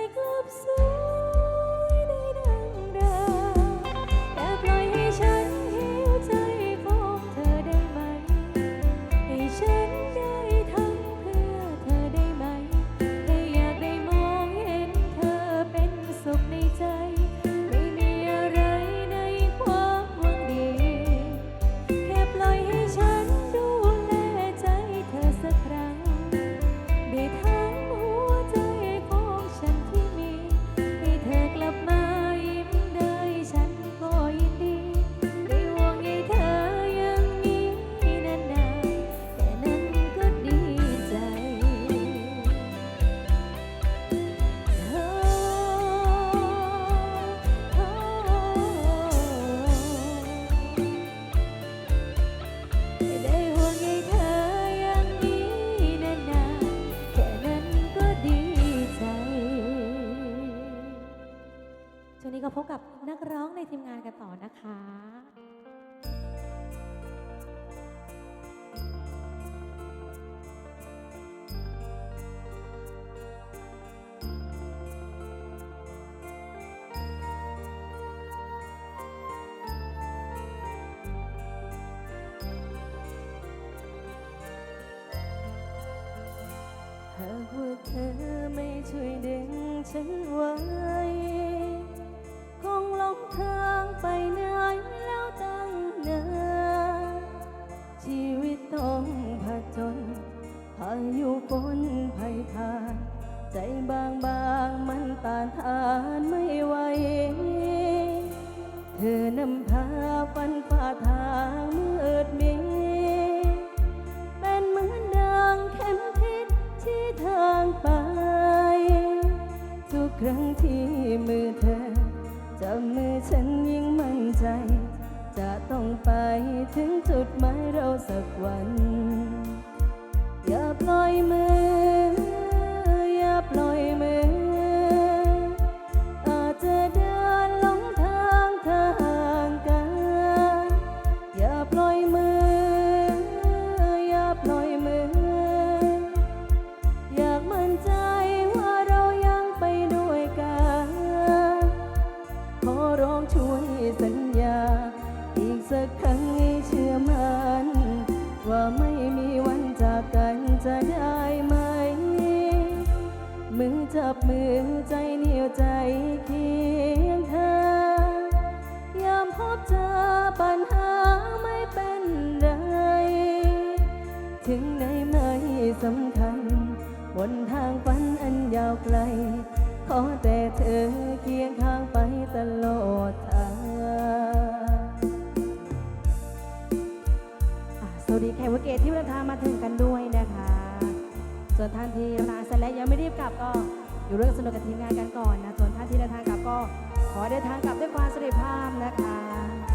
like absurd. ว่าเธอไม่ช่วยดึงฉันไว้ คงหลงทางไปนานแล้วตั้งนานชีวิตต้องผจญพายุฝนภัยทาน ใจบางบางมันต้านทานไม่ ที่มือเธอจับมือฉันยิ่งมั่นใจ จะต้องไปถึงจุดหมายเราสักวัน อย่าปล่อยมือ ท่านที่ร้านเสร็จแล้วยังไม่รีบกลับก็อยู่เร่องสนุกกับทีมงานกันก่อนนะส่วนท่านที่เดินทางกลับก็ขอเดินทางกลับด้วยความสุขภาพนะคะ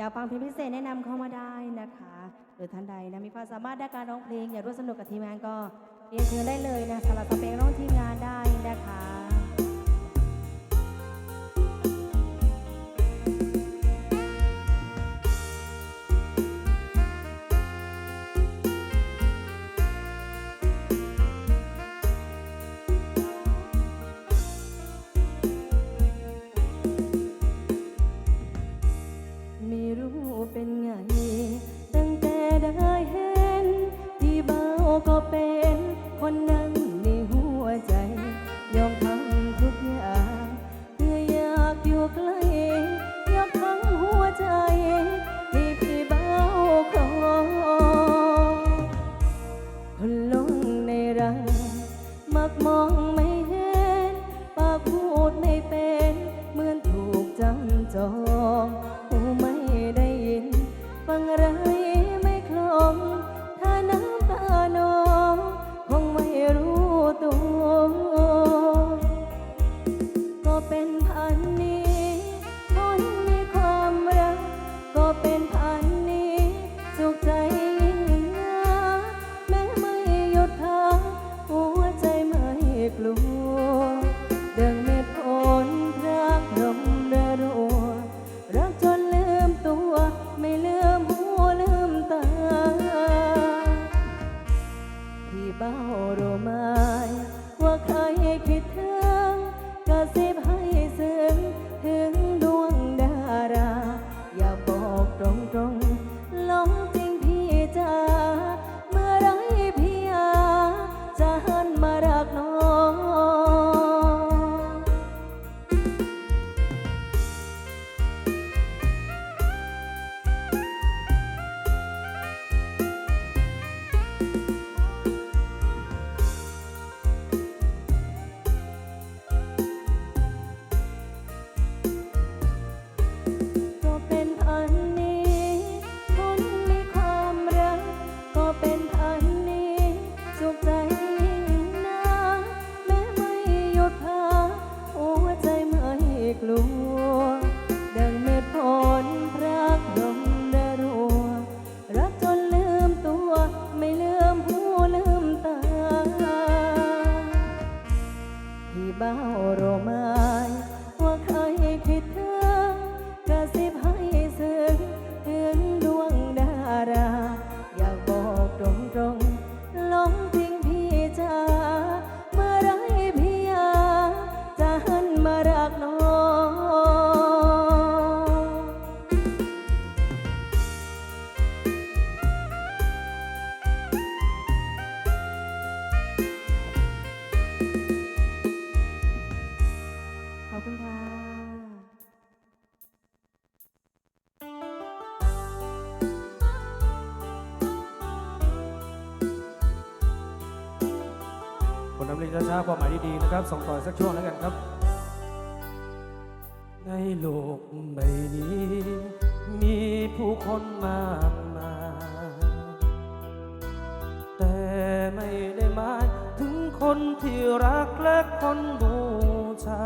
อยากฟังเพลงพิเศษแนะนำเข้ามาได้นะคะ หรือท่านใดนะมีความสามารถด้านการร้องเพลง อยากร่วมสนุกกับทีมงานก็เรียนเชิญได้เลยนะสำหรับสเปคร้องทีมงานได้นะคะ นะครับส่งต่อสักช่วงแล้วกันครับ ในโลกใบนี้ มีผู้คนมากมายแต่ไม่ได้หมายถึงคนที่รักและคนบูชา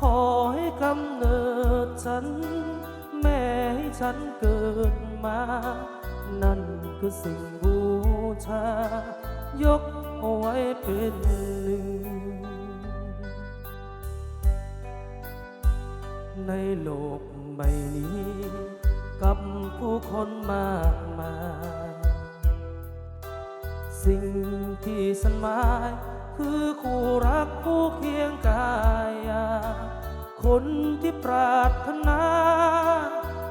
ขอให้กำเนิดฉัน แม่ให้ฉันเกิดมา นั่นคือสิ่งบูชายกเอาไว้เป็นหนึ่ง ในโลกใบนี้ กับผู้คนมากมาย สิ่งที่ฉันหมาย คือคู่รักคู่เคียงกาย คนที่ปรารถนา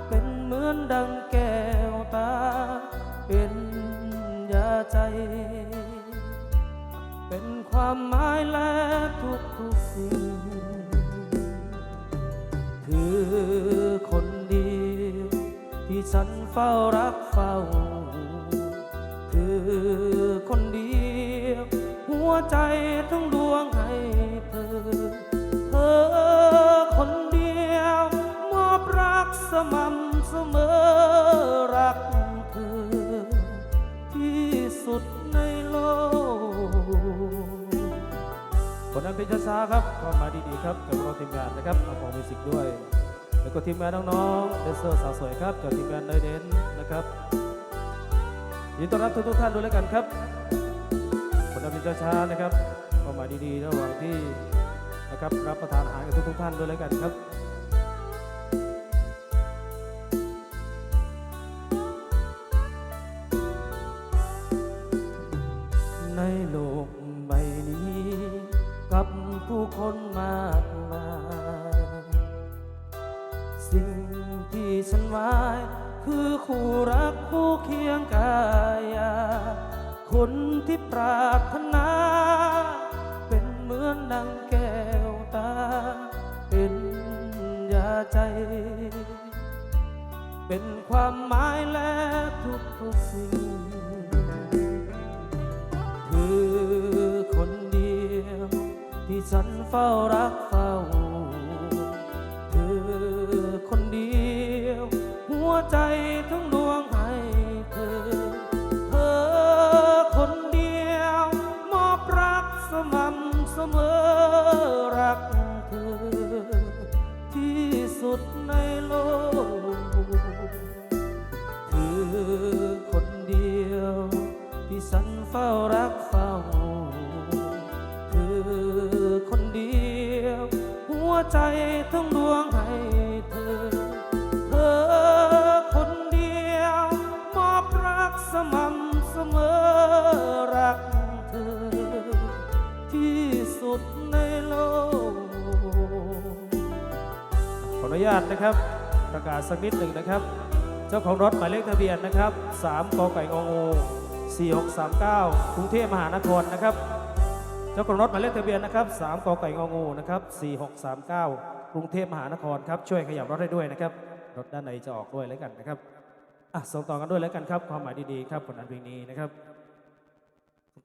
เป็นเหมือนดังแก้วตา เป็นยาใจ เป็นความหมายและทุกทุกๆสิ่ง คือคนเดียวที่ฉันเฝ้ารักเฝ้าคือคนเดียว หัวใจทั้งดวงให้เธอ เธอคนเดียว มอบรักสม่ำเสมอรัก ลนั้นเป็นช้าๆครับความหมายดีๆครับกับเราทีมงานนะครับเอาของมิวสิกด้วย แล้วก็ทีมงานน้องๆเดนเซอร์สาวสวยครับจากทีมงานเนยเดนนะครับยินต้อนรับทุกๆท่านด้วยแล้วกันครับคนรับผิดช้าๆนะครับความหมายดีๆระหว่างที่นะครับรับประทานอาหารกับทุกๆท่านด้วยแล้วกันครับ ใจ เป็นความหมายและทุกทุกสิ่ง คือคนเดียวที่ฉันเฝ้ารักเฝ้าเธอคนเดียว หัวใจทั้งด รักเฝ้า คือคนเดียว หัวใจทั้งดวงให้เธอ เธอคนเดียวมอบรักสม่ำเสมอรักเธอ ที่สุดในโลก ขออนุญาตนะครับ ประกาศสักนิดหนึ่งนะครับ เจ้าของรถหมายเลขทะเบียนนะครับ3กไก่งองู 4639 กรุงเทพมหานครนะครับ เจ้าของรถหมายเลขทะเบียนนะครับ3กไก่งองูนะครับ4639 กรุงเทพมหานครครับช่วยขยับรถได้ด้วยนะครับ รถด้านในจะออกด้วยแล้วกันนะครับอะส่งต่อกันด้วยแล้วกันครับ ความหมายดีๆครับผลงานเพลงนี้นะครับ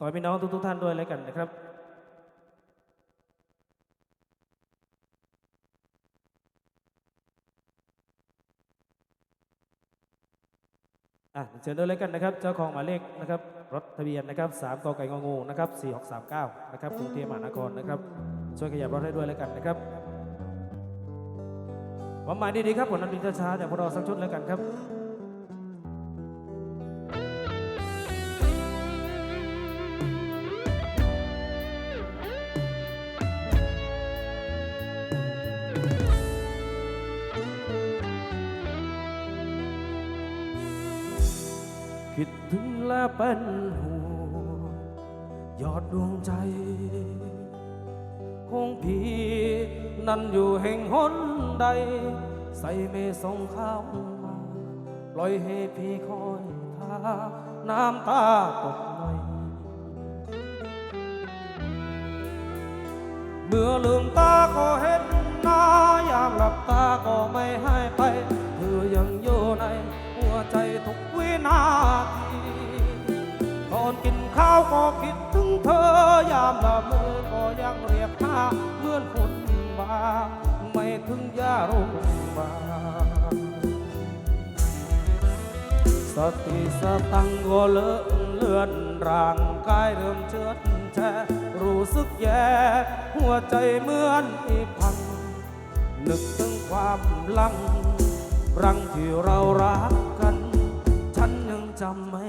ต่อยพี่น้องทุกๆท่านด้วยแล้วกันนะครับ อะเชิญด้วยเลยกันนะครับ เจ้าของหมายเลขนะครับ รถทะเบียนนะครับ3กไก่งองูนะครับ4639 นะครับกรุงเทพมหานครนะครับ ช่วยขยับรถให้ด้วยเลยกันนะครับความหมายดีๆครับผลนันบินช้าๆจากพวกเราสักชุดแล้วกันครับ คิดถึงและเป็นห่วงยอดดวงใจ คงพี่นั่นอยู่แห่งหนใด ใส่เมส่งข้าวมาปล่อยให้พี่คอยทาน้ำตาตกหน่อยเมื่อลืมตาก็เห็นหน้ายามหลับตาก็ไม่ให้ไป เธอยังอยู่ในหัวใจทุกวินาท กินข้าวก็คิดถึงเธอยามละเมอก็ยังเรียกหาเหมือนคนบ้าไม่ถึงยาโรงพยาบาสติสตังก็เลอะเลือนร่างกายเริ่มเชือดแช่รู้สึกแย่ หัวใจเหมือนอีพัง นึกถึงความลังรังที่เรารักกัน ฉันยังจำไม่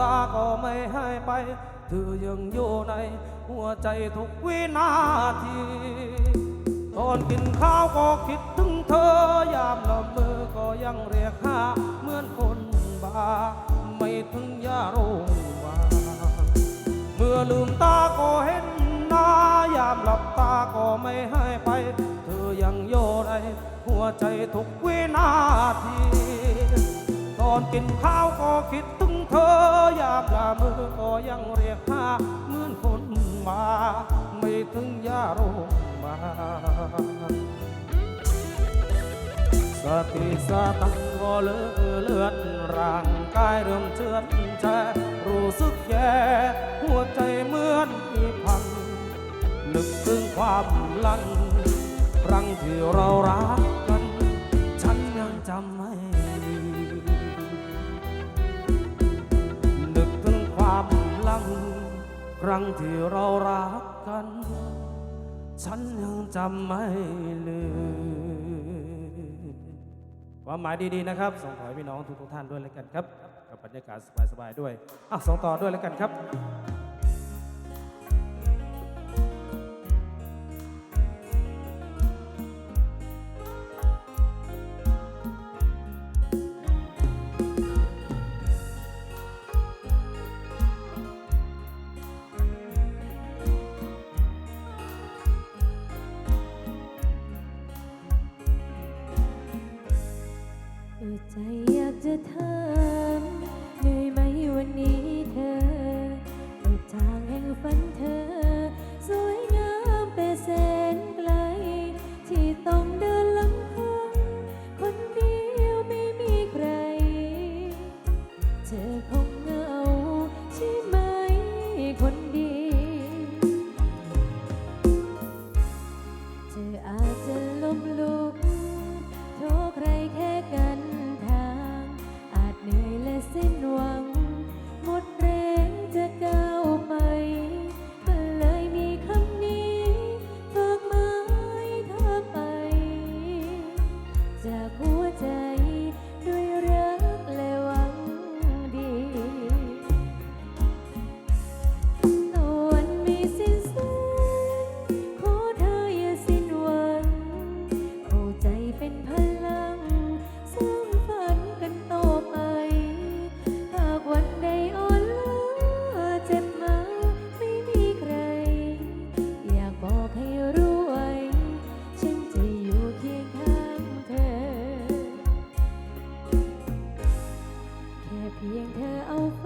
ตาก็ไม่ให้ไป เธอยังอยู่ในหัวใจทุกวินาทีตอนกินข้าวก็คิดถึงเธอยามละเมอก็ยังเรียกหาเหมือนคนบ้าไม่ถึงยาโรงวาเมื่อลืมตาก็เห็นหน้ายามหลับตาก็ไม่ให้ไป เธอยังโยในหัวใจทุกวินาที ตอนกินข้าวก็คิด ธออยากละเมอก็ยังเรียกหาเหมือนคนมา ไม่ถึงยาโรมาสติสตังก็เลือเลือดร่างกายเริ่มเชื่อนแชรู้สึกแย่หัวใจเหมือนมีพัง นึกถึงความลังรังที่เรารักกัน ฉันยังจำไม่ ครั้งที่เรารักกัน ฉันยังจำไม่ลืมความหมายดีๆนะครับ ส่งขอให้พี่น้องทุกท่านด้วยแล้วกันครับ กับบรรยากาศสบายๆด้วยอะส่งต่อด้วยแล้วกันครับ 在意的他。 พียงเธอเอาไป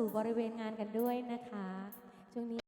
ู่บริเวณงานกันด้วยนะคะช่วงนี้